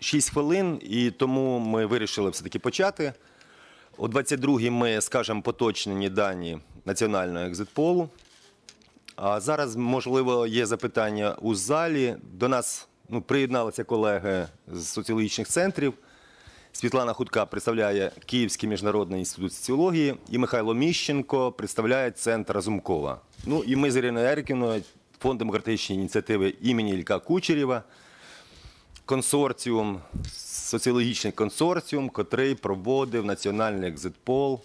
6 хвилин, і тому ми вирішили все-таки почати. О 22-й ми скажемо поточнені дані національного екзитполу. А зараз, можливо, є запитання у залі. До нас ну, приєдналися колеги з соціологічних центрів. Світлана Хутка представляє Київський міжнародний інститут соціології і Михайло Міщенко представляє центр Разумкова. Ну і ми з Іриною Еркіною, фонд демократичної ініціативи імені Ілька Кучерєва, консорціум, соціологічний консорціум, котрий проводив національний екзитпол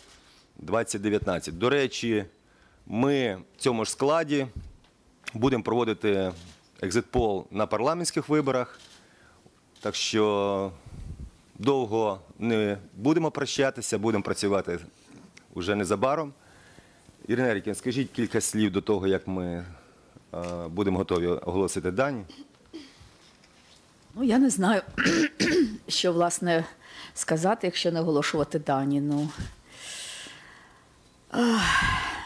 2019. До речі, ми в цьому ж складі будемо проводити екзитпол на парламентських виборах. Так що довго не будемо прощатися, будемо працювати вже незабаром. Ірина Ерікін, скажіть кілька слів до того, як ми е, будемо готові оголосити дані. Ну, я не знаю, що власне сказати, якщо не оголошувати дані. Ну,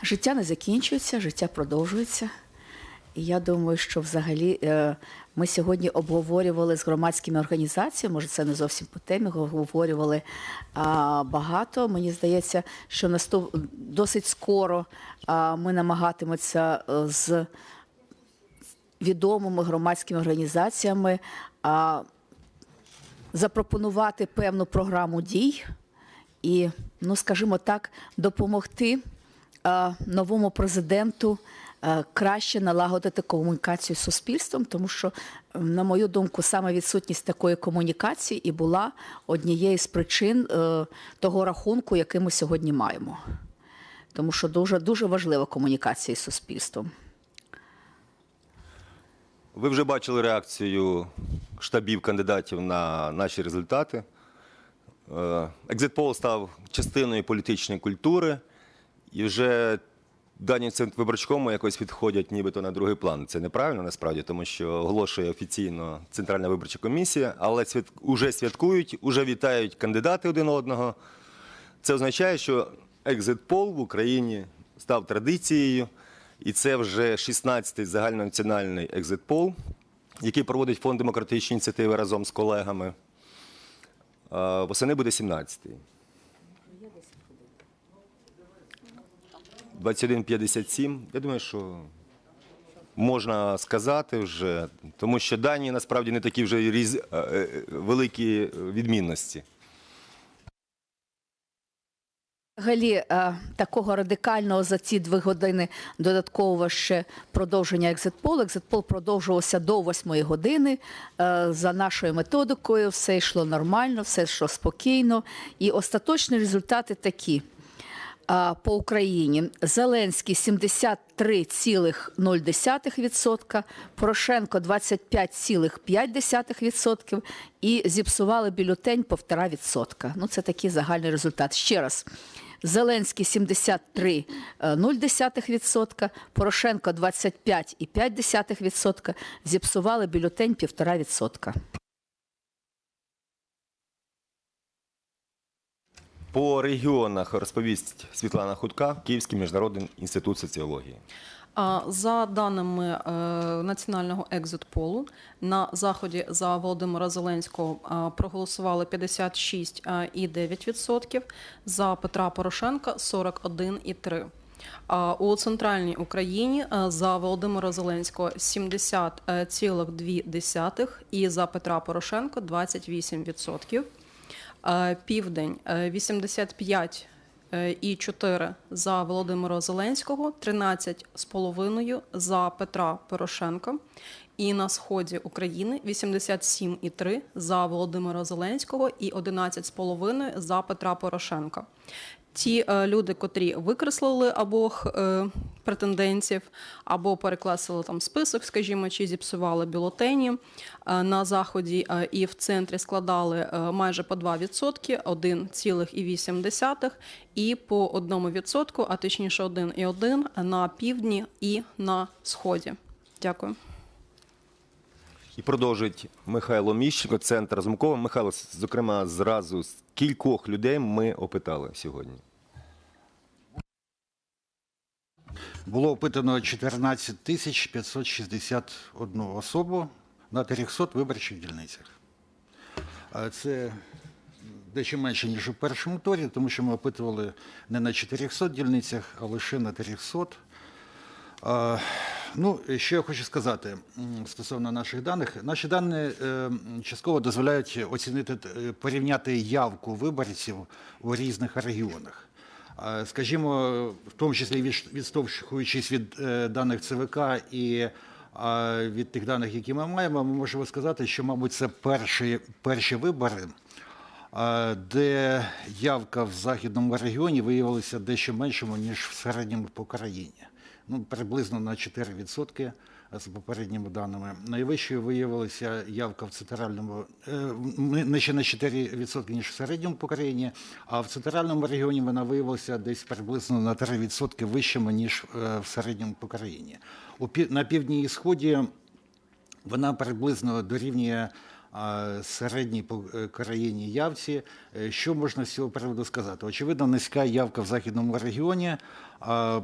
життя не закінчується, життя продовжується. І я думаю, що взагалі е, ми сьогодні обговорювали з громадськими організаціями, може, це не зовсім по темі, обговорювали багато. Мені здається, що наступ... досить скоро ми намагатимемося е, з відомими громадськими організаціями запропонувати певну програму дій і, ну скажімо так, допомогти новому президенту краще налагодити комунікацію з суспільством, тому що, на мою думку, саме відсутність такої комунікації і була однією з причин е, того рахунку, який ми сьогодні маємо. Тому що дуже дуже важлива комунікація з суспільством. Ви вже бачили реакцію штабів кандидатів на наші результати. Е, Екзитпол став частиною політичної культури, і вже дані в виборчкому якось відходять нібито на другий план. Це неправильно насправді, тому що оголошує офіційно Центральна виборча комісія, але свят... уже святкують, уже вітають кандидати один одного. Це означає, що екзитпол в Україні став традицією, і це вже 16-й загальнонаціональний екзитпол, який проводить фонд демократичної ініціативи разом з колегами. Восени буде 17-й. 21.57. Я думаю, що можна сказати вже, тому що дані насправді не такі вже різ... е, е, великі відмінності. Взагалі, е, такого радикального за ці дві години додаткового ще продовження екзитполу. Екзитпол продовжувався до восьмої години. Е, За нашою методикою все йшло нормально, все йшло спокійно. І остаточні результати такі. По Україні Зеленський 73,0%, Порошенко 25,5% і зіпсували бюлетень по 1,5%. Ну, це такий загальний результат. Ще раз. Зеленський 73,0%, Порошенко 25,5%, зіпсували бюлетень 1,5%. По регіонах розповість Світлана Хутка, Київський міжнародний інститут соціології. За даними е, національного екзитполу, на заході за Володимира Зеленського проголосували 56,9%, за Петра Порошенка 41,3%. А у центральній Україні е, за Володимира Зеленського 70,2% і за Петра Порошенка 28%. Е, Південь е, 85 е, і 4 за Володимира Зеленського, 13,5 за Петра Порошенка. І на сході України 87,3 за Володимира Зеленського і 11,5 за Петра Порошенка. Ті е, люди, котрі викреслили обох е, претендентів, або перекласили там список, скажімо, чи зіпсували бюлетені е, на заході е, і в центрі складали е, майже по 2%, 1,8 і по 1%, а точніше 1,1 на півдні і на сході. Дякую. І продовжить Михайло Міщенко, центр Разумкова. Михайло, зокрема, зразу з кількох людей ми опитали сьогодні. Було опитано 14 тисяч 561 особу на 300 виборчих дільницях. Це дещо менше, ніж у першому турі, тому що ми опитували не на 400 дільницях, а лише на 300. Ну, що я хочу сказати стосовно наших даних. Наші дані е, частково дозволяють оцінити, е, порівняти явку виборців у різних регіонах. Е, Скажімо, в тому числі відш- відштовхуючись від даних ЦВК і від тих даних, які ми маємо, ми можемо сказати, що, мабуть, це перші, перші вибори, де явка в західному регіоні виявилася дещо меншою, ніж в середньому по країні. Ну, приблизно на 4% з попередніми даними. Найвищою виявилася явка в центральному, е, не ще на 4%, ніж в середньому по країні, а в центральному регіоні вона виявилася десь приблизно на 3% вищими, ніж е, в середньому по країні. На півдні і сході вона приблизно дорівнює середній по е, країні явці. Е, Що можна з цього приводу сказати? Очевидно, низька явка в західному регіоні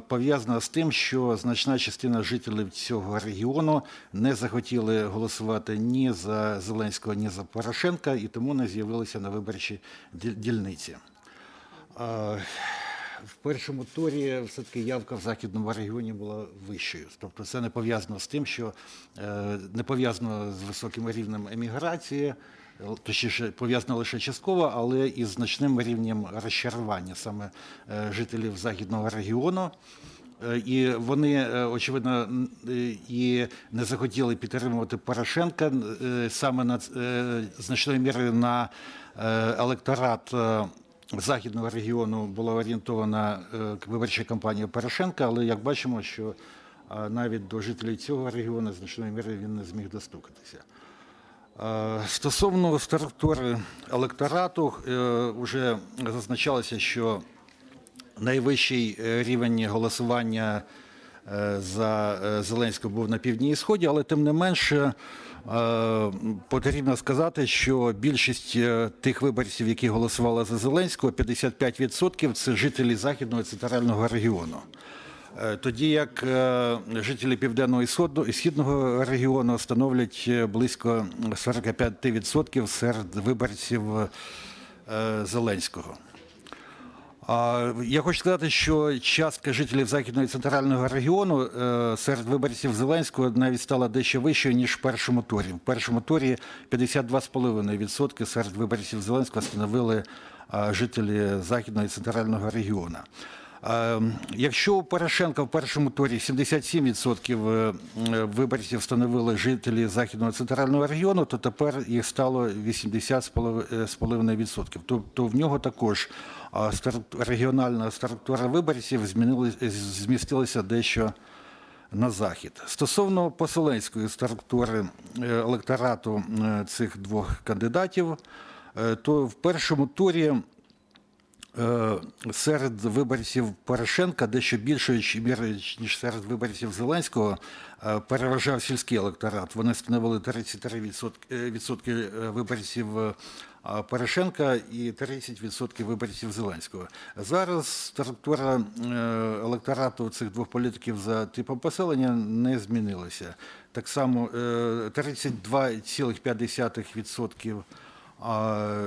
пов'язана з тим, що значна частина жителів цього регіону не захотіли голосувати ні за Зеленського, ні за Порошенка, і тому не з'явилися на виборчій дільниці. В першому турі все-таки явка в західному регіоні була вищою. Тобто це не пов'язано з тим, що е, не пов'язано з високим рівнем еміграції, точніше пов'язано лише частково, але і з значним рівнем розчарування саме е, жителів західного регіону. Е, І вони, очевидно, і не захотіли підтримувати Порошенка саме на значною мірою на електорат західного регіону була орієнтована е, виборча кампанія Порошенка, але як бачимо, що е, навіть до жителів цього регіону значної міри він не зміг достукатися. Е, Стосовно структури електорату, вже зазначалося, що найвищий рівень голосування за е, Зеленського був на півдні і сході, але тим не менше е, потрібно сказати, що більшість е, тих виборців, які голосували за Зеленського, 55% це жителі західного і центрального регіону. Е, Тоді як е, жителі південного і східного регіону становлять е, близько 45% серед виборців е, Зеленського. Я хочу сказати, що частка жителів західного і центрального регіону е, серед виборців Зеленського навіть стала дещо вищою, ніж в першому турі. В першому турі 52,5% серед виборців Зеленського становили жителі західного і центрального регіону. Е, Якщо у Порошенка в першому турі 77% е, виборців становили жителі західного центрального регіону, то тепер їх стало 80,5%. Тобто в нього також регіональна структура виборців змістилася дещо на захід. Стосовно поселенської структури е, електорату е, цих двох кандидатів, то в першому турі серед виборців Порошенка дещо більшою чи- мірою, ніж серед виборців Зеленського, е, переважав сільський електорат. Вони становили 33% відсотки- е, е, виборців е, Порошенка і 30% виборців Зеленського. Зараз структура е, електорату цих двох політиків за типом поселення не змінилася. Так само е, 32,5% а,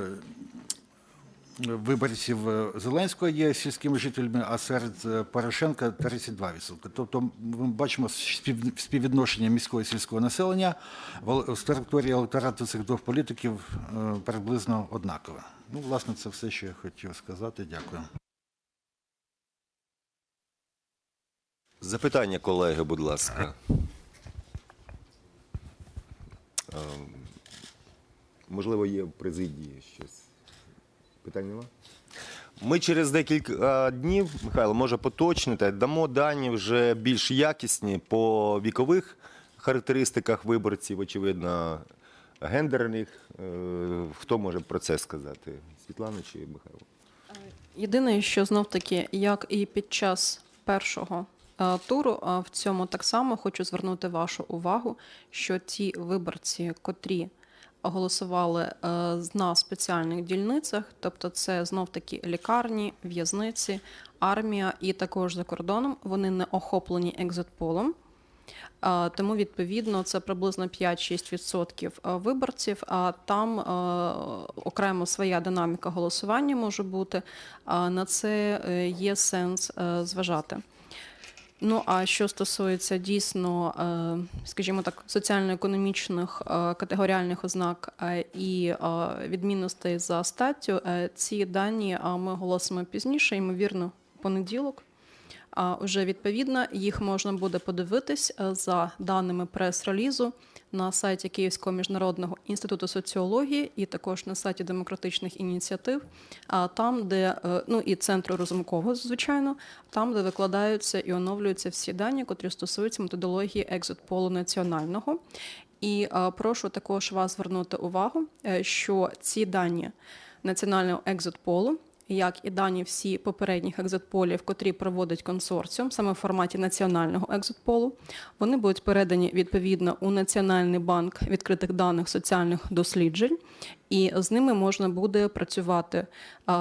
виборців е, Зеленського є сільськими жителями, а серед е, Порошенка 32%. Тобто ми бачимо спів- співвідношення міського і сільського населення в в структурі електорату цих двох політиків е, приблизно однакове. Ну, власне, це все, що я хотів сказати. Дякую. Запитання, колеги, будь ласка. Ем, Можливо, є в президії щось. Питань нема? Ми через декілька днів, Михайло, може поточнити, дамо дані вже більш якісні по вікових характеристиках виборців, очевидно, гендерних. Е, Хто може про це сказати? Світлана чи Михайло? Єдине, що знов таки, як і під час першого е, туру, е, в цьому так само хочу звернути вашу увагу, що ті виборці, котрі голосували е, на спеціальних дільницях, тобто це знов таки лікарні, в'язниці, армія і також за кордоном, вони не охоплені екзитполом. Тому відповідно це приблизно 5-6% виборців. А там е, окремо своя динаміка голосування може бути. На це е, є сенс е, зважати. Ну а що стосується дійсно, е, скажімо так, соціально-економічних е, категоріальних ознак е, і відмінностей за статтю, ці дані ми оголосимо пізніше, ймовірно, понеділок. А вже відповідно їх можна буде подивитись за даними прес-релізу на сайті Київського міжнародного інституту соціології і також на сайті демократичних ініціатив. А там, де е, ну і центру Розумкова, звичайно, там, де викладаються і оновлюються всі дані, котрі стосуються методології екзит-полу національного. І е, прошу також вас звернути увагу, е, що ці дані національного екзит-полу як і дані всі попередніх екзитполів, котрі проводить консорціум, саме в форматі національного екзитполу, вони будуть передані відповідно у Національний банк відкритих даних соціальних досліджень, і з ними можна буде працювати.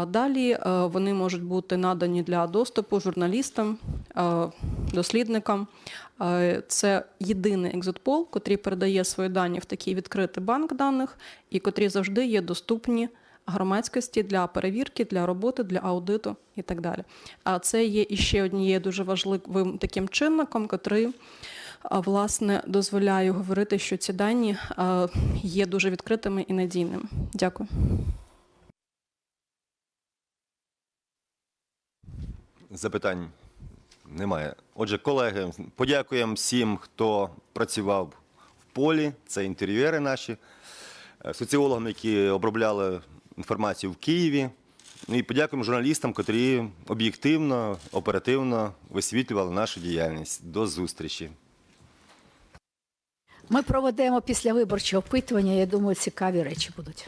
Далі е, вони можуть бути надані для доступу журналістам, е, дослідникам. Е, Це єдиний екзитпол, котрий передає свої дані в такий відкритий банк даних, і котрі завжди є доступні громадськості для перевірки, для роботи, для аудиту і так далі. А це є іще однією дуже важливим таким чинником, котрий власне дозволяє говорити, що ці дані є дуже відкритими і надійними. Дякую. Запитань немає. Отже, колеги, подякуємо всім, хто працював в полі. Це інтерв'юери наші, е, соціологам, які обробляли інформацію в Києві. Ну і подякуємо журналістам, котрі об'єктивно, оперативно висвітлювали нашу діяльність. До зустрічі. Ми проведемо після виборчого опитування. Я думаю, цікаві речі будуть.